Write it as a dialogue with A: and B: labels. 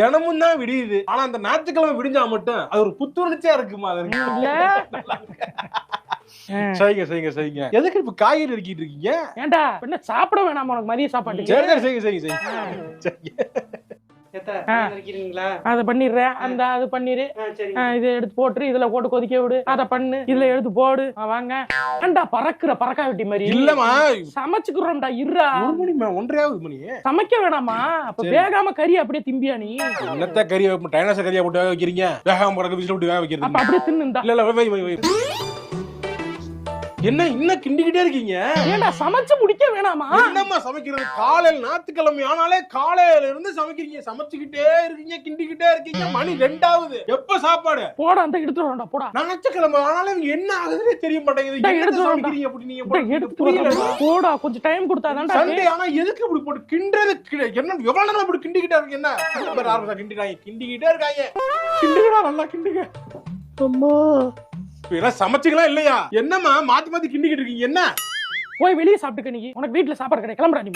A: தினமும் தான் விடியுது. ஆனா அந்த ஞாயிற்றுக்கிழமை விடிஞ்சா மட்டும் அது ஒரு புத்துணர்ச்சியா இருக்குமா? அது. சரிங்க சரிங்க சரிங்க. எதுக்கு இப்ப காய்கறி நறுக்கிட்டு இருக்கீங்க?
B: ஏன்டா? என்ன சாப்பிட வேணாமா உனக்கு? மதிய சாப்பாட்டுக்கு?
A: சரி சரி சரிங்க சரிங்க. சரிங்க.
B: அதை பண்ணிடுறேன். அந்த அது பண்ணிரு இதை எடுத்து போட்டுரு. இதுல போட்டு கொதிக்க விடு. அதை பண்ணு. இதுல எடுத்து போடு. வாங்க. ஏன்டா பறக்குற பறக்கா வெட்டி மாதிரி?
A: இல்லம்மா.
B: சமைச்சுக்கிறோம்டா இருடா.
A: ஒரு மணி மே- ஒன்றையாவது மணி.
B: சமைக்க வேணாமா அப்ப. வேகாம கறி அப்படியே திம்பியா நீ?
A: என்னத்த கறியை டைனாச கறியா போட்டு வேக வைக்கிறீங்க? வேகாம விசில் விட்டு வேக வைக்கிறது.
B: அப்படியே தின்னுந்தா
A: இல்ல இல்ல வை வை வை. என்ன இன்னும் கிண்டிக்கிட்டே இருக்கீங்க?
B: ஏன்டா சமைச்சு முடிக்க வேணாமா?
A: என்னம்மா சமைக்கிறது? காலையில ஞாயிற்றுக்கிழமை ஆனாலே காலையில இருந்து சமைக்கிறீங்க. சமைச்சுக்கிட்டே இருக்கீங்க கிண்டிக்கிட்டே இருக்கீங்க. மணி ரெண்டாவது. எப்ப சாப்பாடு?
B: போடா அந்த எடுத்து வரேன்டா போடா
A: ஞாயிற்றுக்கிழமை ஆனாலும் இவங்க என்ன ஆகுதுன்னே தெரிய மாட்டேங்குது.
B: எடுத்து.
A: சமைக்கிறீங்க அப்படி நீங்க
B: எடுத்து. போடா கொஞ்சம் டைம் கொடுத்தாதான்டா
A: சண்டே ஆனா எதுக்கு இப்படி போட்டு கிண்டுறது? கி- என்ன எவ்வளவு நேரம் இப்படி கிண்டிக்கிட்டே இருக்கு என்ன? பாரு, ஆரம்பிச்சா கிண்டிக்கிட்டே இருக்காங்க. கிண்டுங்கடா நல்லா கிண்டுங்க. அம்மா. இதெல்லாம் எல்லாம் சமைச்சிங்களா இல்லையா? என்னம்மா மாத்தி மாத்தி கிண்டிக்கிட்டு இருக்கீங்க என்ன?
B: போய் வெளியே சாப்பிட்டுக்க நீ. உனக்கு வீட்டுல சாப்பாடு கிடையாது. கிளம்புறா நீ